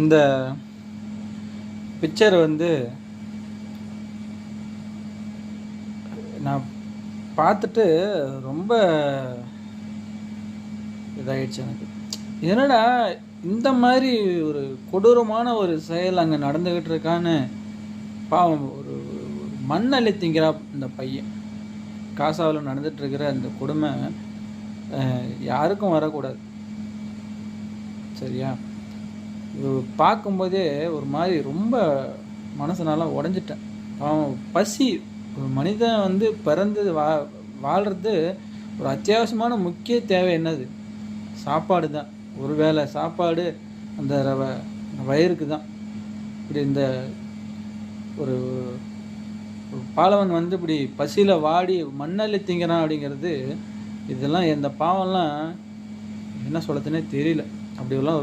இந்த பிக்சர் வந்து நான் பார்த்துட்டு ரொம்ப இதாயிடுச்சு எனக்கு. என்னடா இந்த மாதிரி ஒரு கொடூரமான ஒரு செயல் அங்கே நடந்துக்கிட்டு இருக்கான்னு பாவம் ஒரு மண்ணள்ளி திங்கிறா இந்த பையன். காசாவில் நடந்துகிட்ருக்கிற அந்த கொடுமை யாருக்கும் வரக்கூடாது. சரியா? பார்க்கும்போதே ஒரு மாதிரி ரொம்ப மனசுனால உடஞ்சிட்டேன். பாவம் பசி ஒரு மனிதன் வந்து பிறந்து வா வாழ்கிறது ஒரு அத்தியாவசியமான முக்கிய தேவை என்னது? சாப்பாடு தான். ஒரு வேளை சாப்பாடு அந்த ரவ- வயிறுக்கு தான். இப்படி இந்த ஒரு பாலவன் வந்து இப்படி பசியில் வாடி மண்ணள்ளி திங்கிறான் அப்படிங்கிறது இதெல்லாம் இந்த பாவம்லாம் என்ன சொல்லத்துனே தெரியல. அப்படிலாம் ஒரு